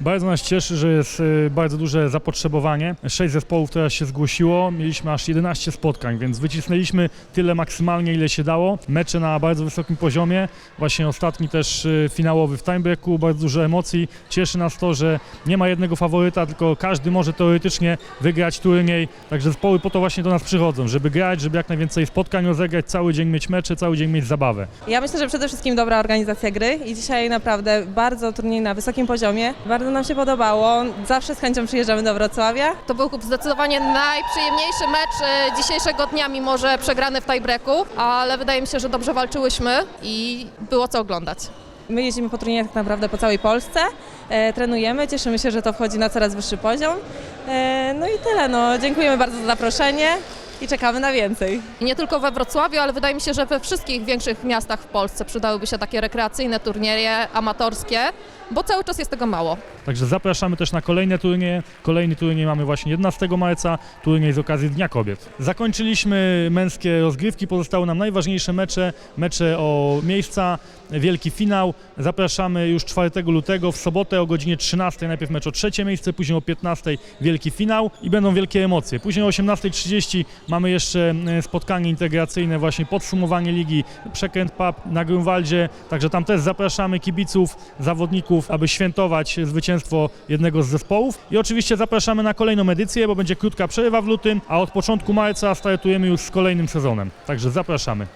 Bardzo nas cieszy, że jest y, bardzo duże zapotrzebowanie. Sześć zespołów teraz się zgłosiło, mieliśmy aż 11 spotkań, więc wycisnęliśmy tyle maksymalnie, ile się dało. Mecze na bardzo wysokim poziomie, właśnie ostatni też y, finałowy w timebreaku, bardzo dużo emocji. Cieszy nas to, że nie ma jednego faworyta, tylko każdy może teoretycznie wygrać turniej, także zespoły po to właśnie do nas przychodzą, żeby grać, żeby jak najwięcej spotkań rozegrać, cały dzień mieć mecze, cały dzień mieć zabawę. Ja myślę, że przede wszystkim dobra organizacja gry i dzisiaj naprawdę bardzo turniej na wysokim poziomie. Bardzo nam się podobało. Zawsze z chęcią przyjeżdżamy do Wrocławia. To był zdecydowanie najprzyjemniejszy mecz e, dzisiejszego dnia, mimo że przegrany w tiebreaku, ale wydaje mi się, że dobrze walczyłyśmy i było co oglądać. My jeździmy po turniejach tak naprawdę po całej Polsce, e, trenujemy, cieszymy się, że to wchodzi na coraz wyższy poziom. E, no i tyle, no. dziękujemy bardzo za zaproszenie i czekamy na więcej. I nie tylko we Wrocławiu, ale wydaje mi się, że we wszystkich większych miastach w Polsce przydałyby się takie rekreacyjne turnieje, amatorskie, bo cały czas jest tego mało. Także zapraszamy też na kolejne turnieje. Kolejny turniej mamy właśnie 11 marca, turniej z okazji Dnia Kobiet. Zakończyliśmy męskie rozgrywki, pozostały nam najważniejsze mecze, mecze o miejsca, wielki finał. Zapraszamy już 4 lutego w sobotę o godzinie 13, najpierw mecz o trzecie miejsce, później o 15 wielki finał i będą wielkie emocje. Później o 18.30 mamy jeszcze e, spotkanie integracyjne, właśnie podsumowanie ligi, przekręt pub na Grunwaldzie, także tam też zapraszamy kibiców, zawodników, aby świętować zwycięstwo jednego z zespołów. I oczywiście zapraszamy na kolejną edycję, bo będzie krótka przerwa w lutym, a od początku marca startujemy już z kolejnym sezonem. Także zapraszamy.